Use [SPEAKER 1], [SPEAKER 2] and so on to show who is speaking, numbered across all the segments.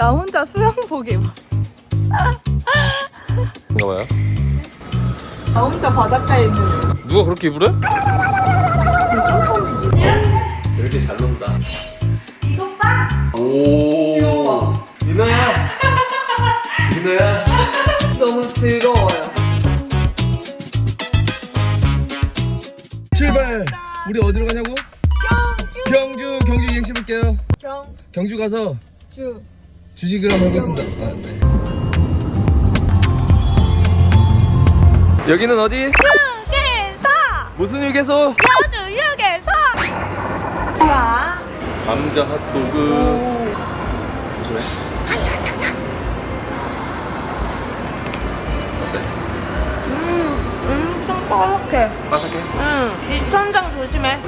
[SPEAKER 1] 나 혼자 수영복 입었어.
[SPEAKER 2] 이거 봐요.
[SPEAKER 1] 나 혼자 바닷가에 있는.
[SPEAKER 2] 누가 그렇게 입으래? 이렇게 잘 논다.
[SPEAKER 1] 이거 봐.
[SPEAKER 2] 오. 이나야. 이나야.
[SPEAKER 1] 너무 즐거워요.
[SPEAKER 2] 출발. 우리 어디로 가냐고? 경주. 경주 이행시 볼게요.
[SPEAKER 1] 경주.
[SPEAKER 2] 경주 가서 주 식을 한번 해보겠습니다. 아, 네. 여기는 어디?
[SPEAKER 1] 휴게소.
[SPEAKER 2] 무슨 휴게소?
[SPEAKER 1] 여주 휴게소. 와.
[SPEAKER 2] 감자 핫도그. 조심해. 어때?
[SPEAKER 1] 엄청 바삭해.
[SPEAKER 2] 바삭해?
[SPEAKER 1] 응. 이 천장 조심해.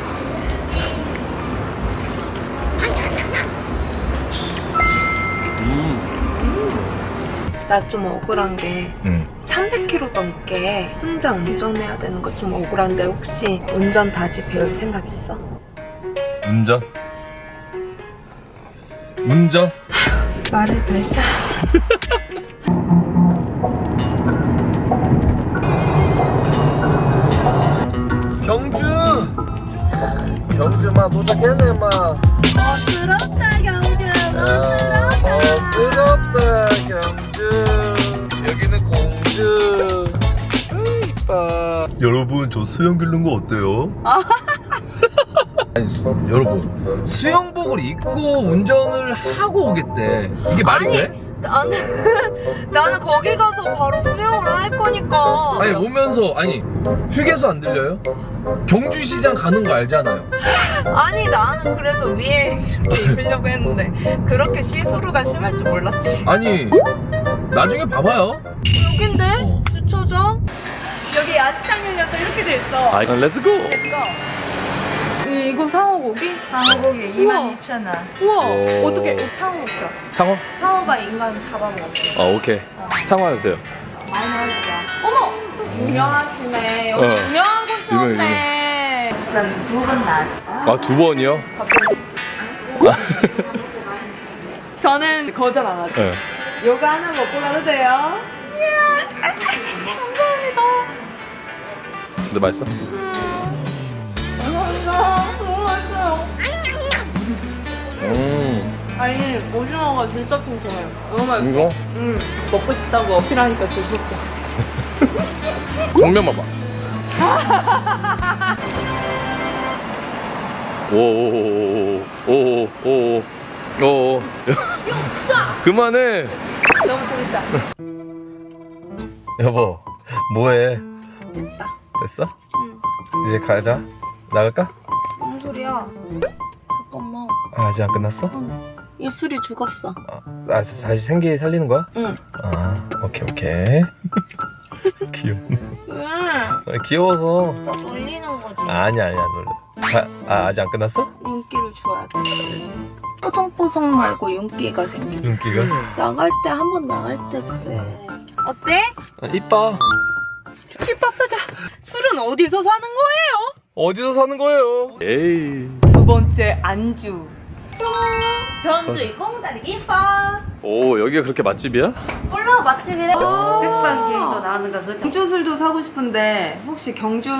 [SPEAKER 1] 나 좀 억울한 게
[SPEAKER 2] 응.
[SPEAKER 1] 300km 넘게 혼자 운전해야 되는 거 좀 억울한데 혹시 운전 다시 배울 생각 있어?
[SPEAKER 2] 운전. 운전.
[SPEAKER 1] 말을 걸자.
[SPEAKER 2] 경주. 경주 마 도착했네 마.
[SPEAKER 1] 멋
[SPEAKER 3] 여러분 저 수영 기르는 거 어때요?
[SPEAKER 2] 아니 수, 여러분 수영복을 입고 운전을 하고 오겠대. 이게 말이
[SPEAKER 1] 아니,
[SPEAKER 2] 돼?
[SPEAKER 1] 나는 나는 거기 가서 바로 수영을 할 거니까.
[SPEAKER 2] 아니 오면서 아니 휴게소 안 들려요? 경주시장 가는 거 알잖아요.
[SPEAKER 1] 아니 나는 그래서 위에 이렇게 입으려고 했는데 그렇게 시스루가 심할 줄 몰랐지.
[SPEAKER 2] 아니 나중에 봐봐요.
[SPEAKER 1] 여긴데
[SPEAKER 2] 어.
[SPEAKER 1] 주차장? 여기 야시장 열려서 이렇게 돼 있어.
[SPEAKER 2] 아 렛츠고.
[SPEAKER 1] 이, 이거 상어 고기?
[SPEAKER 4] 상어고기
[SPEAKER 1] 우와.
[SPEAKER 4] 22,000원.
[SPEAKER 1] 우와
[SPEAKER 2] 오.
[SPEAKER 1] 어떻게 여기 상어 먹자.
[SPEAKER 2] 상어?
[SPEAKER 1] 상어가 인간 잡아먹었어.
[SPEAKER 2] 아 오케이. 상어 하세요.
[SPEAKER 1] 많이 먹자. 어머 유명하시네. 여기
[SPEAKER 2] 어.
[SPEAKER 1] 유명한 곳이었네.
[SPEAKER 4] 비싼 두번 나왔어.
[SPEAKER 2] 아 두 번이요?
[SPEAKER 1] 저는 거절 안 하죠.
[SPEAKER 2] 네.
[SPEAKER 1] 요거 하나 먹고 가도 돼요?
[SPEAKER 2] 근데 맛있어?
[SPEAKER 1] 감사합니다. 너무 맛있어요.
[SPEAKER 2] 음
[SPEAKER 1] 아니, 오징어가 진짜 통통해요. 너무 맛있어.
[SPEAKER 2] 이거
[SPEAKER 1] 응, 먹고 싶다고 어필하니까 주셨어.
[SPEAKER 2] 정면 봐봐. 오오오오오오오오 그만해
[SPEAKER 1] 너무 재밌다.
[SPEAKER 2] 여보 뭐해
[SPEAKER 1] 됐다.
[SPEAKER 2] 됐어? 이제 가자 나갈까?
[SPEAKER 1] 무슨 소리야? 잠깐만.
[SPEAKER 2] 아, 아직 안 끝났어?
[SPEAKER 1] 입술이 죽었어.
[SPEAKER 2] 아 다시 생기 살리는 거야?
[SPEAKER 1] 응.
[SPEAKER 2] 아 오케이 오케이 귀여워
[SPEAKER 1] 응.
[SPEAKER 2] 아, 귀여워서
[SPEAKER 1] 나 놀리는 거지.
[SPEAKER 2] 아니야 아니야 놀래 아, 아 아직 안 끝났어?
[SPEAKER 1] 윤기를 줘야 돼. 뽀송뽀송 말고 윤기가 생겨.
[SPEAKER 2] 윤기가?
[SPEAKER 1] 나갈 때 한 번 나갈 때 그래. 어때?
[SPEAKER 2] 아, 이뻐.
[SPEAKER 1] 술은 어디서 사는 거예요?
[SPEAKER 2] 어디서 사는 거예요? 에이
[SPEAKER 1] 두 번째 안주. 변주이 꽁다리 힙합.
[SPEAKER 2] 오 여기가 그렇게 맛집이야?
[SPEAKER 1] 몰라 맛집이래.
[SPEAKER 5] 백반집도 나오는 거서
[SPEAKER 1] 경주 술도 사고 싶은데 혹시 경주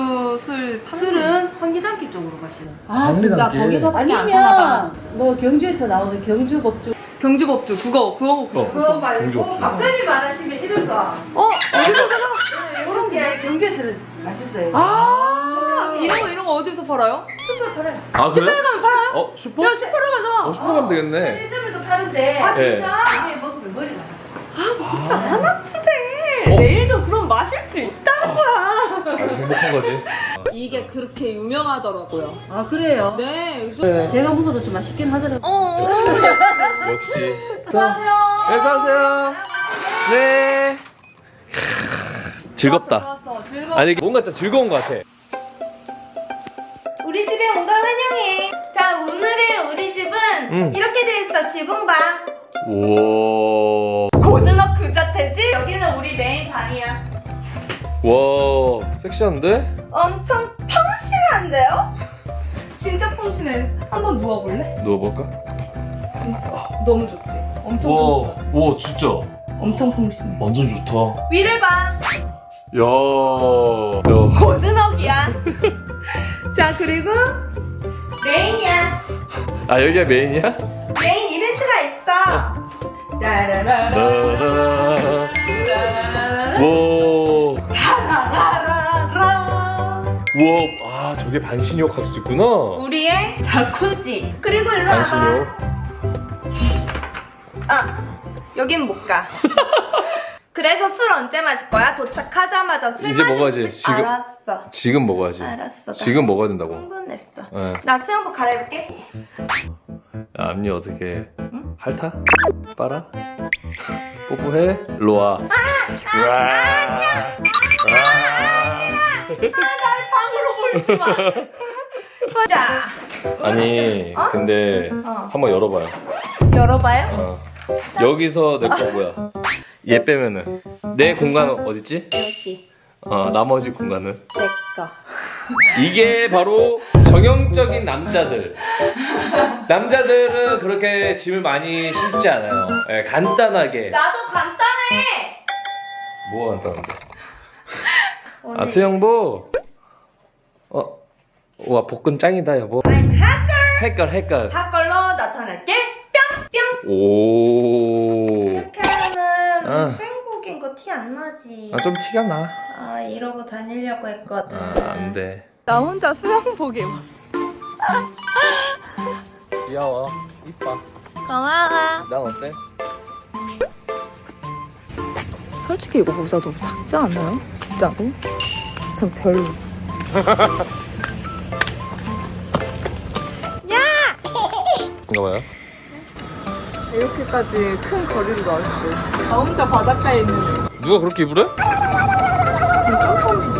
[SPEAKER 1] 술 파는
[SPEAKER 5] 술은 황리단길 쪽으로 가시는
[SPEAKER 1] 아 진짜. 거기서밖에 안 파나 봐.
[SPEAKER 5] 아니면 뭐 경주에서 나오는 경주 법주
[SPEAKER 1] 경주 법주 그거 그거 먹고
[SPEAKER 2] 어.
[SPEAKER 1] 싶어.
[SPEAKER 5] 그거 말고
[SPEAKER 2] 경주
[SPEAKER 5] 막걸리 말하시면 이런 거
[SPEAKER 1] 어 어디서
[SPEAKER 5] 이런 게 경주에서는 맛있어요
[SPEAKER 1] 아 이런 거 이런 거 어디서 팔아요?
[SPEAKER 5] 슈퍼 팔아요
[SPEAKER 2] 아 그래?
[SPEAKER 1] 가면 팔아요?
[SPEAKER 2] 어 슈퍼?
[SPEAKER 1] 야 슈퍼로 가자.
[SPEAKER 2] 어 슈퍼 가면 되겠네
[SPEAKER 5] 편의점에도 파는데
[SPEAKER 1] 아
[SPEAKER 2] 예.
[SPEAKER 1] 진짜?
[SPEAKER 5] 이게 먹으면 머리가
[SPEAKER 1] 안 아프세.
[SPEAKER 2] 어?
[SPEAKER 1] 내일도 그럼 마실 수 있다는 거야.
[SPEAKER 2] 아주 행복한 거지
[SPEAKER 1] 이게 그렇게 유명하더라고요.
[SPEAKER 5] 아 그래요?
[SPEAKER 1] 네. 요즘...
[SPEAKER 5] 제가 먹어도 좀 맛있긴 하더라고요
[SPEAKER 1] 어.
[SPEAKER 2] 역시
[SPEAKER 1] 안녕하세요.
[SPEAKER 2] 안녕하세요 네 즐겁다
[SPEAKER 1] 좋았어. 즐거워.
[SPEAKER 2] 아니 뭔가 진짜 즐거운 거 같아
[SPEAKER 1] 우리 집에 온 걸 환영해. 자, 오늘의 우리 집은
[SPEAKER 2] 음.
[SPEAKER 1] 이렇게 돼 있어. 지붕 봐.
[SPEAKER 2] 우와
[SPEAKER 1] 고즈넉 그 자체지? 여기는 우리 메인 방이야.
[SPEAKER 2] 와 섹시한데?
[SPEAKER 1] 엄청 펑신한데요? 진짜 펑신해. 한번 누워볼래?
[SPEAKER 2] 누워볼까?
[SPEAKER 1] 진짜 너무 좋지. 엄청
[SPEAKER 2] 와, 와 진짜
[SPEAKER 1] 엄청 풍신해.
[SPEAKER 2] 완전 좋다.
[SPEAKER 1] 위를 봐.
[SPEAKER 2] 야, 야.
[SPEAKER 1] 고즈넉이야. 자 그리고 메인이야.
[SPEAKER 2] 아 여기가 메인이야?
[SPEAKER 1] 메인 이벤트가 있어. 라라라.
[SPEAKER 2] 라라. 와,
[SPEAKER 1] 라라라라.
[SPEAKER 2] 와, 아 저게 반신욕 카드도 있구나.
[SPEAKER 1] 우리의 자쿠지. 그리고 일로 와봐.
[SPEAKER 2] 반신욕.
[SPEAKER 1] 아 여긴 못 가. 그래서 술 언제 마실 거야? 도착하자마자 술
[SPEAKER 2] 이제
[SPEAKER 1] 마실
[SPEAKER 2] 먹어야지.
[SPEAKER 1] 때-
[SPEAKER 2] 지금.
[SPEAKER 1] 알았어.
[SPEAKER 2] 지금 먹어야지.
[SPEAKER 1] 알았어. 나
[SPEAKER 2] 지금 먹어야 된다고.
[SPEAKER 1] 흥분했어.
[SPEAKER 2] 예.
[SPEAKER 1] 나 수영복 갈아입을게.
[SPEAKER 2] 야, 앞니 어떻게 핥아? 빨아? 뽀뽀해? 일로 와.
[SPEAKER 1] 방으로 몰지 마. 자,
[SPEAKER 2] 아니, 근데
[SPEAKER 1] 어.
[SPEAKER 2] 한번 열어봐요.
[SPEAKER 1] 열어봐요.
[SPEAKER 2] 어. 여기서 내 거 뭐야? 얘 빼면은 내 공간 어딨지?
[SPEAKER 1] 여기
[SPEAKER 2] 어, 나머지 공간은
[SPEAKER 1] 내 거.
[SPEAKER 2] 이게 바로 정형적인 남자들. 남자들은 그렇게 짐을 많이 실지 않아요. 예, 간단하게.
[SPEAKER 1] 나도 간단해.
[SPEAKER 2] 뭐가 간단한데? 아 수영복. 어, 와 복근 짱이다 여보.
[SPEAKER 1] I'm hacker.
[SPEAKER 2] 헷갈 헷갈.
[SPEAKER 1] 핫걸로 나타날게. 뿅뿅.
[SPEAKER 2] 오.
[SPEAKER 1] 이렇게 하면은
[SPEAKER 2] 어.
[SPEAKER 1] 수영복인 거 티 안 나지.
[SPEAKER 2] 아 좀 티가 나.
[SPEAKER 1] 아 이러고 다니려고 했거든.
[SPEAKER 2] 아, 안 돼.
[SPEAKER 1] 나 혼자 수영복 입었어.
[SPEAKER 2] 귀여워. 이뻐.
[SPEAKER 1] 고마워.
[SPEAKER 2] 난 어때?
[SPEAKER 1] 솔직히 이거 모자 너무 작지 않아요? 진짜로? 전 별로.
[SPEAKER 2] 이거 봐요.
[SPEAKER 1] 이렇게까지 큰 거리를 나올 수 있어. 나 혼자 바닷가에 있는.
[SPEAKER 2] 누가 그렇게 입으래?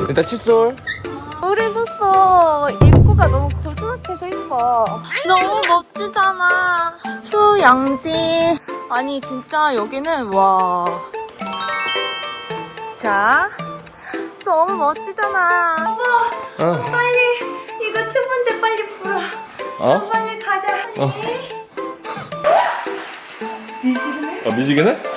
[SPEAKER 2] 일단 칫솔.
[SPEAKER 1] 우리 숙소 입구가 너무 고즈넉해서 이뻐. 너무 멋지잖아. 휴양지. 아니 진짜 여기는 와. 자, 너무 멋지잖아. 여보,
[SPEAKER 2] 어.
[SPEAKER 1] 빨리 이거 튜브인데 빨리 불어.
[SPEAKER 2] 어?
[SPEAKER 1] 빨리 가자.
[SPEAKER 2] 어.
[SPEAKER 1] 미지근해?
[SPEAKER 2] 아 미지근해?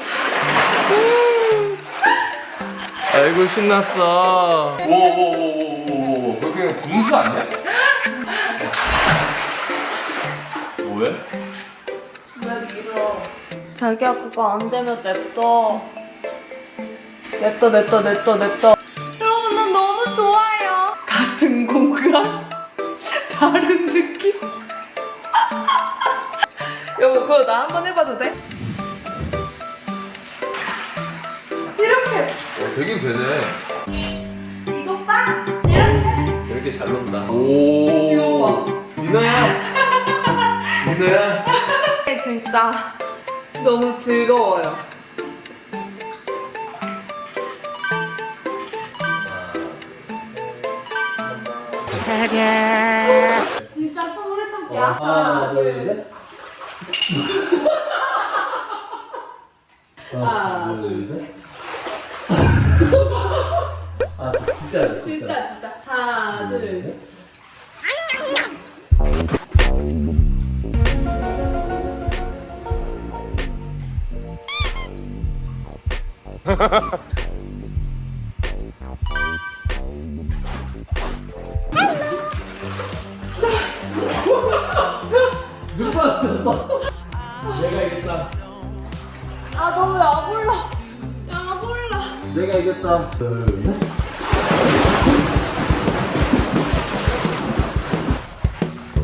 [SPEAKER 2] 아이고 신났어. 오오오오오. 그게 분수 아니야? 뭐해?
[SPEAKER 1] 자기야 그거 안 되면 냅둬. 냅둬 냅둬 냅둬 냅둬. 여러분 난 너무 좋아요. 같은 공간 다른 느낌. 여보 그거 나 한 번 해봐도 돼?
[SPEAKER 2] 되긴 되네.
[SPEAKER 1] 이거 봐 이렇게
[SPEAKER 2] 되게 잘 논다. 오. 민호야. 민호야.
[SPEAKER 1] 진짜 너무 즐거워요.
[SPEAKER 5] 진짜 선물의 참기야.
[SPEAKER 2] 하나 둘 셋. 하나 둘 셋. 아 진짜 진짜.
[SPEAKER 5] 진짜 진짜. 하나 둘 셋.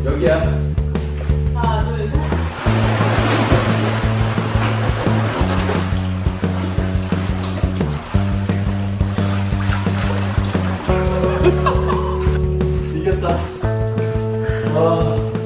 [SPEAKER 2] 여기야.
[SPEAKER 1] 하나 둘 셋.
[SPEAKER 2] 이겼다. 와.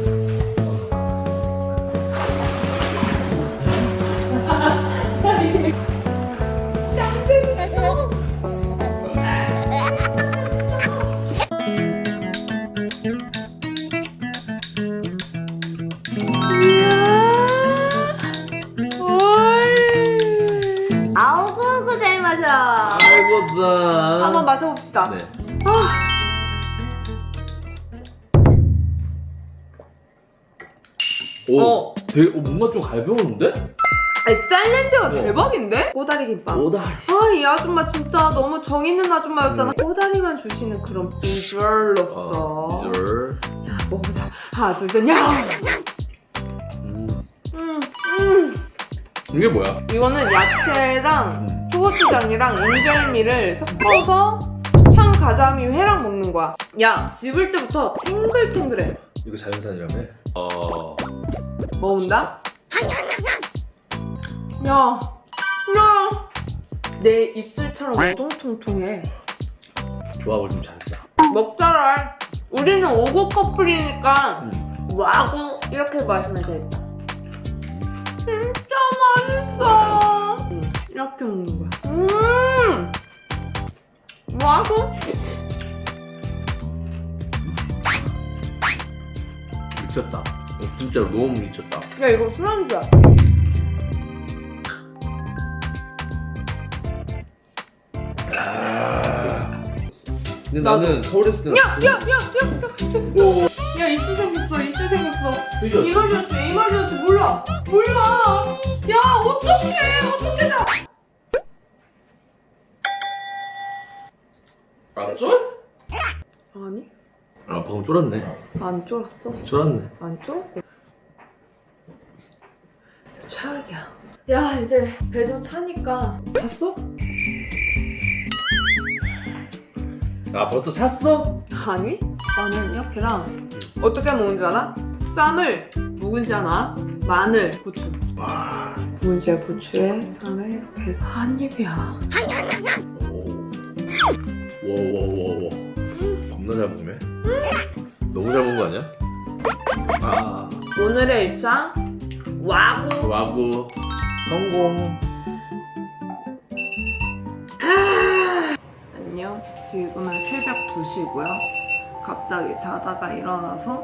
[SPEAKER 2] 되게 어, 뭔가 좀 가벼운데?
[SPEAKER 6] 아니 쌀 냄새가 대박인데? 꼬다리 김밥.
[SPEAKER 2] 오다리.
[SPEAKER 6] 아 이 아줌마 진짜 너무 정 있는 아줌마였잖아. 꼬다리만 주시는 그런 비주얼로서.
[SPEAKER 2] 어, 비주얼.
[SPEAKER 6] 야 먹어보자. 하나 둘 셋. 야.
[SPEAKER 2] 음.
[SPEAKER 6] 음, 음.
[SPEAKER 2] 이게 뭐야?
[SPEAKER 6] 이거는 야채랑 초고추장이랑 인절미를 섞어서 참 가자미 회랑 먹는 거야. 야 집을 때부터 탱글탱글해.
[SPEAKER 2] 이거 자연산이라며? 어.
[SPEAKER 6] 먹는다? 야, 야, 내 입술처럼 오동통통해.
[SPEAKER 2] 조합을 좀 잘했어.
[SPEAKER 6] 먹자라. 우리는 오고 커플이니까
[SPEAKER 2] 음.
[SPEAKER 6] 와고 이렇게 마시면 되겠다. 진짜 맛있어. 음, 이렇게 먹는 거야. 음, 와고.
[SPEAKER 2] 미쳤다. 어, 진짜로 너무 미쳤다.
[SPEAKER 6] 야 이거 술안주야.
[SPEAKER 2] 근데
[SPEAKER 6] 나도.
[SPEAKER 2] 나는 서울에 있을 때는
[SPEAKER 6] 야, 야, 야, 야, 야, 야, 이슈 생겼어, 이슈 생겼어.
[SPEAKER 2] 그죠?
[SPEAKER 6] 이말저씨, 이말저씨 몰라, 몰라. 야, 어떡해, 어떡해, 나.
[SPEAKER 2] 아 쫄?
[SPEAKER 6] 아니,
[SPEAKER 2] 아 방금 쫄았네.
[SPEAKER 6] 안 쫄았어.
[SPEAKER 2] 쫄았네.
[SPEAKER 6] 안 쫄았고. 최악이야. 야, 이제 배도 차니까 잤어?
[SPEAKER 2] 아 벌써 찼어?
[SPEAKER 6] 아니, 나는 이렇게랑 어떻게 먹는 줄 알아? 쌈을 묵은지 하나, 마늘, 고추. 묵은지에 고추에 쌈에 이렇게 해서 한 입이야.
[SPEAKER 2] 오와와와와 겁나 잘 먹네. 너무 잘 먹은 거 아니야? 아
[SPEAKER 6] 오늘의 일상 와구.
[SPEAKER 2] 와구 성공.
[SPEAKER 6] 안녕. 지금은 새벽 2시고요. 갑자기 자다가 일어나서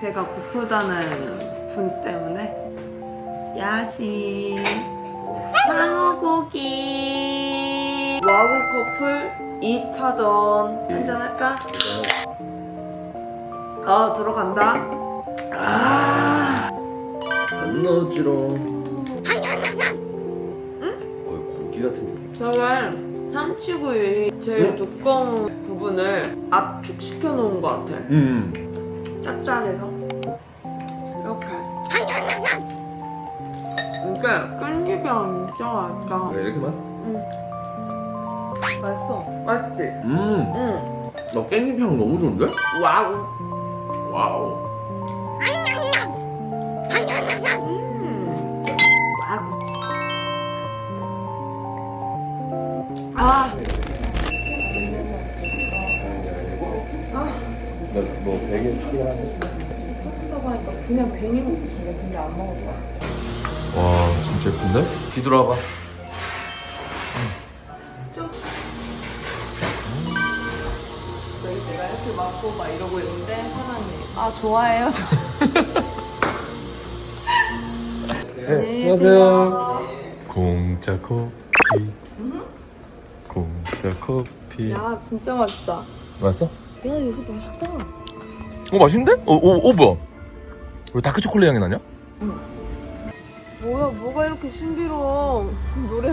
[SPEAKER 6] 배가 고프다는 분 때문에 야식 상어고기 와구 커플 2차전 한잔 할까? 아 들어간다. 아
[SPEAKER 2] 안 넣어지롱. 거의 고기 같은 느낌.
[SPEAKER 6] 저는 참치구이 제일
[SPEAKER 2] 응?
[SPEAKER 6] 두꺼운 부분을 압축시켜 놓은 것 같아.
[SPEAKER 2] 음.
[SPEAKER 6] 짭짤해서 이렇게 이게 끈기병 진짜 맛있다
[SPEAKER 2] 왜 이렇게만?
[SPEAKER 6] 맛있어 맛있지?
[SPEAKER 2] 음. 응나 깻잎 향 너무 좋은데?
[SPEAKER 6] 와우
[SPEAKER 2] 와우.
[SPEAKER 6] 음. 와우 아
[SPEAKER 2] 너뭐 베개 치킨 하나?
[SPEAKER 6] 사준다고 하니까 그냥 괜히 먹고 싶은데 근데 안 먹을 거야
[SPEAKER 2] 와 진짜 예쁜데? 뒤돌아봐.
[SPEAKER 6] 저 이렇게 맞고 막 이러고 있는데 사람이 아 좋아해요
[SPEAKER 2] 네, 안녕하세요. 공짜 커피. 공짜 커피.
[SPEAKER 6] 야 진짜 맛있다
[SPEAKER 2] 맛있어?
[SPEAKER 6] 야 이거 맛있다
[SPEAKER 2] 어 맛있는데? 어, 어, 어 뭐야? 왜 다크 초콜릿 향이 나냐?
[SPEAKER 6] 뭐야 뭐가 이렇게 신비로워 노래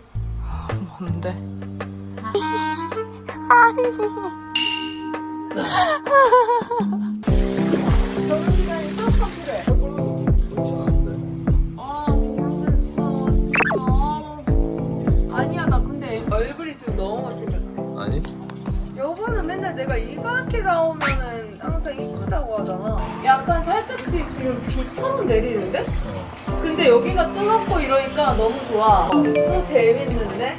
[SPEAKER 6] 뭔데? 아 모르겠어 진짜 아니야 나 근데 얼굴이 지금 너무 못생겼지
[SPEAKER 2] 아니.
[SPEAKER 6] 여보는 맨날 내가 이상하게 나오면은 항상 이쁘다고 하잖아. 약간 살짝씩 지금 비처럼 내리는데? 근데 여기가 뜨겁고 이러니까 너무 좋아. 너무 재밌는데?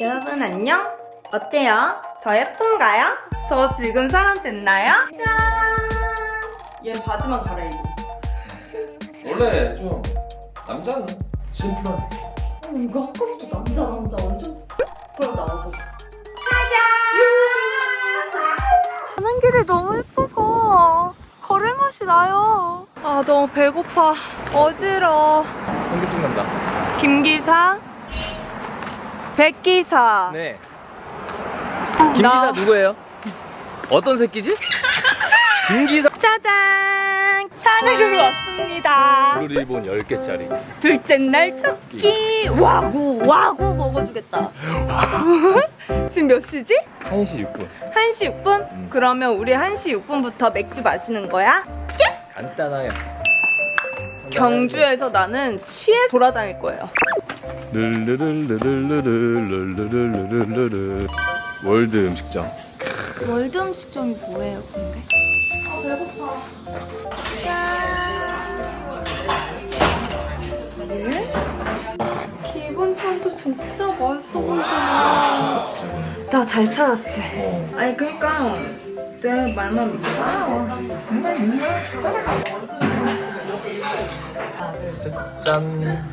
[SPEAKER 6] 여러분 안녕? 어때요? 저 예쁜가요? 저 지금 사람 됐나요? 짠! 얘 바지만 갈아입고.
[SPEAKER 2] 원래 좀 남자는 심플한.
[SPEAKER 6] 어, 이거 아까부터 남자 남자 완전 그럼 나와보자 짜잔 가는 길이 너무 예뻐서 걸을 맛이 나요 아 너무 배고파 어지러워
[SPEAKER 2] 현기증 난다.
[SPEAKER 6] 김기사 백기사
[SPEAKER 2] 네.
[SPEAKER 6] 나-
[SPEAKER 2] 김기사 누구예요? 어떤 새끼지? 김기사.
[SPEAKER 6] 짜잔
[SPEAKER 1] 산으로 왔습니다.
[SPEAKER 2] 블루 리본 10개짜리.
[SPEAKER 1] 둘째 날 첫끼 와구 와구 먹어주겠다. 지금 몇 시지?
[SPEAKER 2] 1시 6분.
[SPEAKER 1] 1시 6분? 그러면 우리 1시 6분부터 맥주 마시는 거야?
[SPEAKER 2] 간단하게.
[SPEAKER 1] 경주에서 나는 취해 돌아다닐 거예요.
[SPEAKER 2] 르르르르르르르르르르르르. 월드 음식점.
[SPEAKER 1] 월드 음식점이 뭐예요, 근데? 아, 배고파. 예? 기본천도 진짜 맛있어 보이잖아. 나 잘 찾았지? 아니, 그니까 내 말만 믿지 마.
[SPEAKER 2] 짠.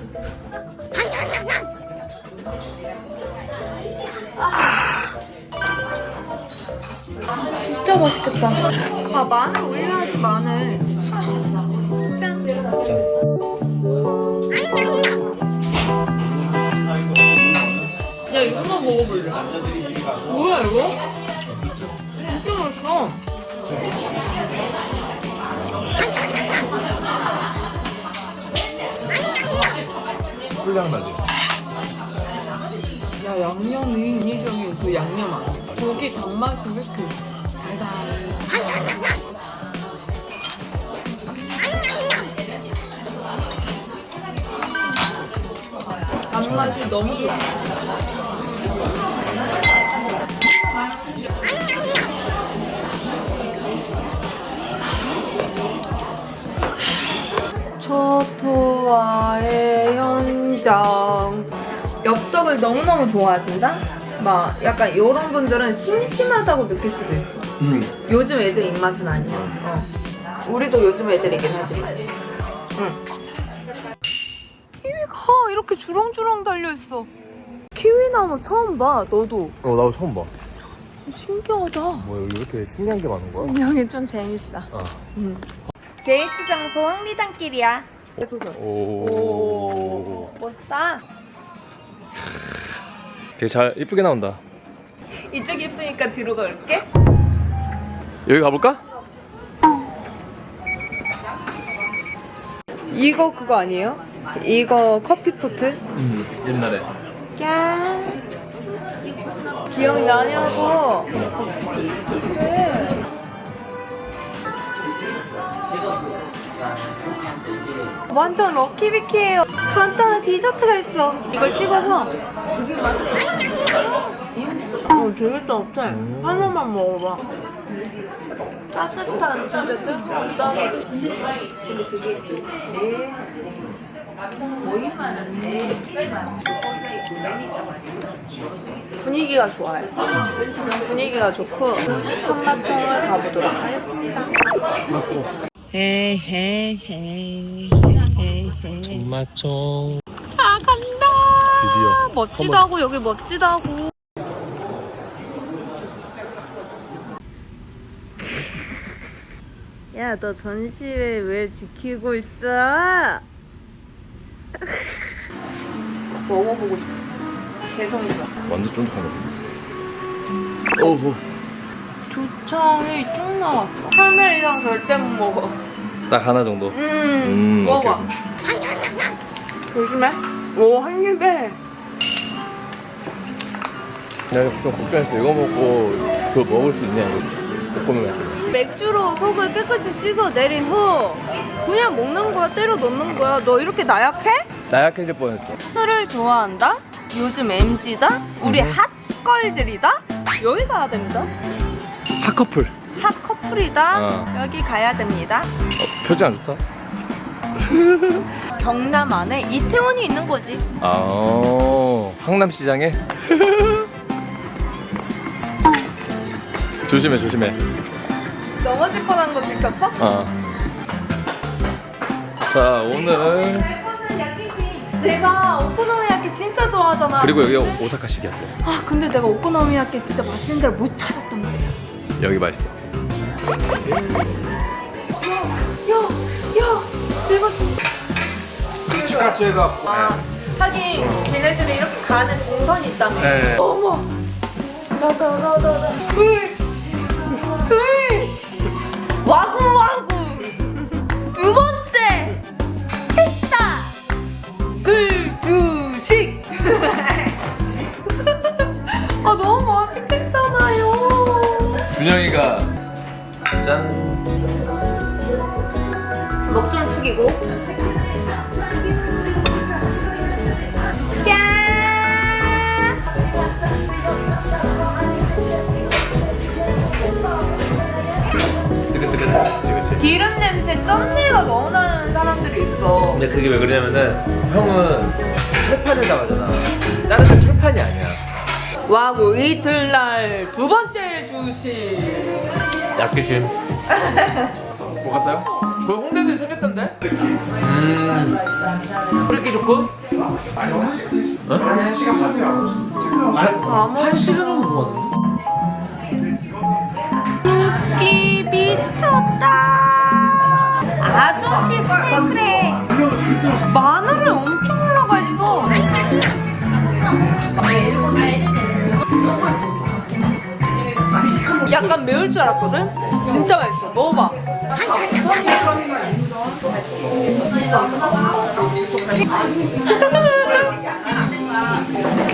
[SPEAKER 1] 진짜 맛있겠다. 아, 마늘 올려야지, 마늘. 짠. 야, 이거만 먹어볼래. 뭐야, 이거? 진짜 맛있어.
[SPEAKER 2] 나지.
[SPEAKER 6] 야 양념이 인위적인 그 양념 아니야 고기 단맛이 왜 이렇게 달달
[SPEAKER 1] 단맛이 너무 좋아. 초토화의 현장. 엽떡을 너무너무 좋아하신다? 막 약간 이런 분들은 심심하다고 느낄 수도 있어.
[SPEAKER 2] 음.
[SPEAKER 1] 요즘 애들 입맛은 아니야. 어. 우리도 요즘 애들이긴 하지만. 응. 키위가 이렇게 주렁주렁 달려있어. 키위 나무 처음 봐, 너도.
[SPEAKER 2] 어, 나도 처음 봐.
[SPEAKER 1] 신기하다.
[SPEAKER 2] 뭐 여기 이렇게 신기한 게 많은 거야?
[SPEAKER 1] 여기 좀 재밌어.
[SPEAKER 2] 어.
[SPEAKER 1] 데이트 장소 황리단길이야. 소설.
[SPEAKER 2] 오.
[SPEAKER 1] 멋있다.
[SPEAKER 2] 되게 잘 이쁘게 나온다.
[SPEAKER 1] 이쪽 예쁘니까 뒤로 갈게.
[SPEAKER 2] 여기 가볼까?
[SPEAKER 1] 이거 그거 아니에요? 이거 커피 포트?
[SPEAKER 2] 음. 옛날에.
[SPEAKER 1] 야 기억나냐고 그래 완전 럭키비키예요 간단한 디저트가 있어 이걸 찍어서 어 되겠다 어때? 하나만 먹어봐 따뜻한 진짜 뜨거운 떡이지 분위기가 좋아요. 분위기가 좋고 천마총을 가보도록 하겠습니다.
[SPEAKER 2] 엄마총.
[SPEAKER 1] 자 간다.
[SPEAKER 2] 드디어.
[SPEAKER 1] 멋지다고 여기 멋지다고. 야 너 전시회 왜 지키고 있어? 먹어보고 싶었어. 개성 좋아.
[SPEAKER 2] 완전 쫀득한 거. 어우.
[SPEAKER 1] 조청이 쭉 나왔어. 하나 이상 절대 못 먹어.
[SPEAKER 2] 딱 하나 정도.
[SPEAKER 1] 음,
[SPEAKER 2] 음,
[SPEAKER 1] 먹어봐.
[SPEAKER 2] 오케이.
[SPEAKER 1] 조심해. 오, 한 입에.
[SPEAKER 2] 내가 좀 걱정했어. 이거 먹고 그거 먹을 수 있냐 이거. 볶음면.
[SPEAKER 1] 맥주로 속을 깨끗이 씻어 내린 후 그냥 먹는 거야, 때려 넣는 거야. 너 이렇게 나약해?
[SPEAKER 2] 나약해질 뻔했어.
[SPEAKER 1] 술을 좋아한다? 요즘 MG다? 우리 핫걸들이다? 여기 가야 됩니다.
[SPEAKER 2] 핫커플.
[SPEAKER 1] 핫 커플이다?
[SPEAKER 2] 어.
[SPEAKER 1] 여기 가야 됩니다.
[SPEAKER 2] 어, 표지 안 좋다.
[SPEAKER 1] 경남 안에 이태원이 있는 거지.
[SPEAKER 2] 아, 황남시장에. 조심해, 조심해.
[SPEAKER 1] 넘어질 뻔한 거 들켰어?
[SPEAKER 2] 어. 자, 오늘
[SPEAKER 1] 내가 오코노미야키 진짜 좋아하잖아.
[SPEAKER 2] 그리고 여기 오사카식이야. 또.
[SPEAKER 1] 아 근데 내가 오코노미야키 진짜 맛있는 데를 못 찾았단 말이야.
[SPEAKER 2] 여기 맛있어.
[SPEAKER 1] 같이 해갖고. 아, 하긴 걔네들은 이렇게 가는 동선이 있다며.
[SPEAKER 2] 네.
[SPEAKER 1] 어머. 나나나나나. 으이씨. 으이씨. 와구와구. 두 번째. 식사. 술주식. 아 너무 맛있겠잖아요.
[SPEAKER 2] 준영이가 짠.
[SPEAKER 1] 목좀 축이고.
[SPEAKER 2] 뜨끈뜨끈해. 그치 그치.
[SPEAKER 1] 기름 냄새 쩐내가 너무 나는 사람들이 있어.
[SPEAKER 2] 근데 그게 왜 그러냐면은 형은 철판에다 가잖아. 다른 데 철판이 아니야.
[SPEAKER 1] 와구 이틀날 두 번째 주식.
[SPEAKER 2] 약기심. 뭐 갔어요? 그 홍대도 생겼던데? 음. 그렇게 좋고? 어? 한 시간은 못 먹었네.
[SPEAKER 1] 이 미쳤다. 아저씨 스테이크래. 마늘이 엄청 올라가 있어. 약간 매울 줄 알았거든? 진짜 맛있어. 먹어봐.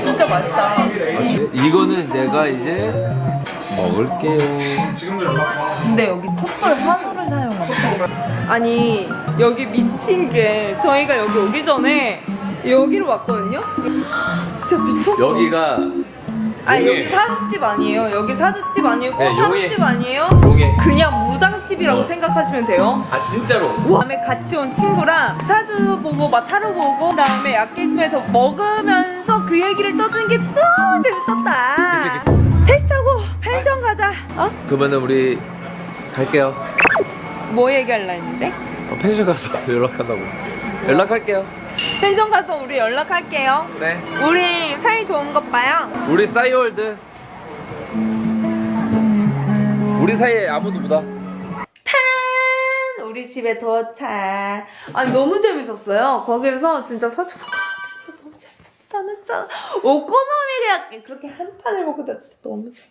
[SPEAKER 1] 진짜 맛있다.
[SPEAKER 2] 이거는 내가 이제 먹을게요.
[SPEAKER 1] 근데 여기 툭불 한우를 사용한대. 아니 여기 미친 게 저희가 여기 오기 전에 여기로 왔거든요. 진짜 미쳤어.
[SPEAKER 2] 여기가
[SPEAKER 1] 아
[SPEAKER 2] 용해.
[SPEAKER 1] 여기 사주집 아니에요. 여기 사주집 아니고
[SPEAKER 2] 네.
[SPEAKER 1] 사주집 아니에요.
[SPEAKER 2] 용해.
[SPEAKER 1] 그냥 무당집이라고
[SPEAKER 2] 어.
[SPEAKER 1] 생각하시면 돼요.
[SPEAKER 2] 아 진짜로.
[SPEAKER 1] 다음에 같이 온 친구랑 사주 보고 막 타로 보고 그다음에 약계심에서 먹으면서 그 얘기를 떠드는 게 너무 재밌었다.
[SPEAKER 2] 그치, 그치.
[SPEAKER 1] 택시 타고 펜션 가자. 어?
[SPEAKER 2] 그러면은 우리 갈게요.
[SPEAKER 1] 뭐 얘기할라 했는데?
[SPEAKER 2] 어, 펜션 가서 연락한다고. 연락할게요.
[SPEAKER 1] 펜션 가서 우리 연락할게요.
[SPEAKER 2] 네.
[SPEAKER 1] 우리 사이 좋은 것 봐요.
[SPEAKER 2] 우리 싸이월드. 우리 사이에 아무도 못 와.
[SPEAKER 1] 탄! 우리 집에 도착. 아니 너무 재밌었어요. 거기서 진짜 사주 보고 아, 너무 재밌었어. 나는 진짜 오코노미를 그렇게 한 판을 먹고 나 진짜 너무 재밌어.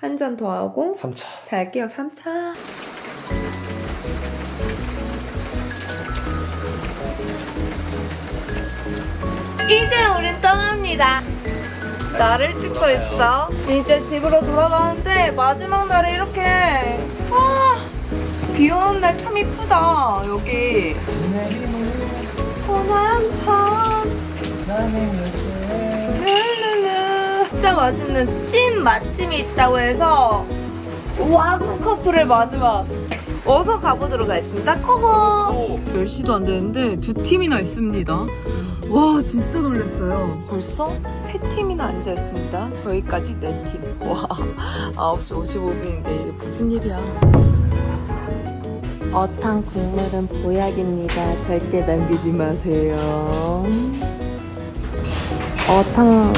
[SPEAKER 1] 한 잔 더 하고
[SPEAKER 2] 3차.
[SPEAKER 1] 잘게요 3차. 이제 우린 떠납니다. 나를 찍고 있어. 이제 집으로 돌아가는데 마지막 날에 이렇게 아, 비 오는 날 참 이쁘다 여기. 호남산. 르르르. 진짜 맛있는 찐 맛집이 있다고 해서 와구 커플을 마지막 어서 가보도록 하겠습니다. 코고 10시도 안 되는데 두 팀이나 있습니다. 와 진짜 놀랐어요. 벌써 세 팀이나 앉아 있습니다. 저희까지 네 팀. 와 9시 55분인데 이게 무슨 일이야? 어탕 국물은 보약입니다. 절대 남기지 마세요. 어탕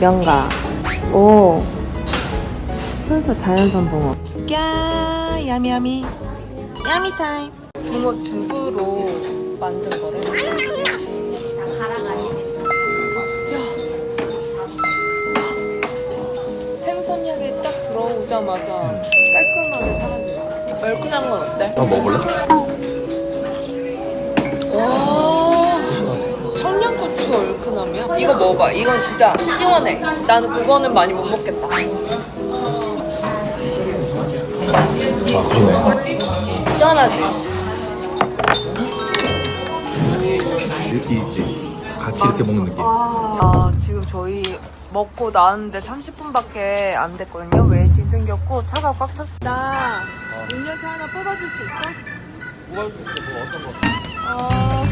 [SPEAKER 1] 명가. 오. 순서 자연산 붕어. 야 야미야미. 야미 타임. 붕어 즙으로 만든 거래. 생선약이 딱 들어오자마자 깔끔하게 사라지네. 얼큰한 건 어때?
[SPEAKER 2] 아 먹을래?
[SPEAKER 1] 와 청양고추 얼큰함이야? 이거 먹어봐. 이건 진짜 시원해. 나는 그거는 많이 못 먹겠다.
[SPEAKER 2] 아 그러네.
[SPEAKER 1] 시원하지?
[SPEAKER 2] 이렇게 있지. 같이 이렇게 먹는 느낌.
[SPEAKER 1] 아, 지금 저희 먹고 나왔는데 30분밖에 안 됐거든요. 웨이팅 생겼고 차가 꽉 찼어. 나 음료수 하나 뽑아줄 수 있어?
[SPEAKER 2] 뭐가 있어? 뭐 어떤 거?
[SPEAKER 1] 어,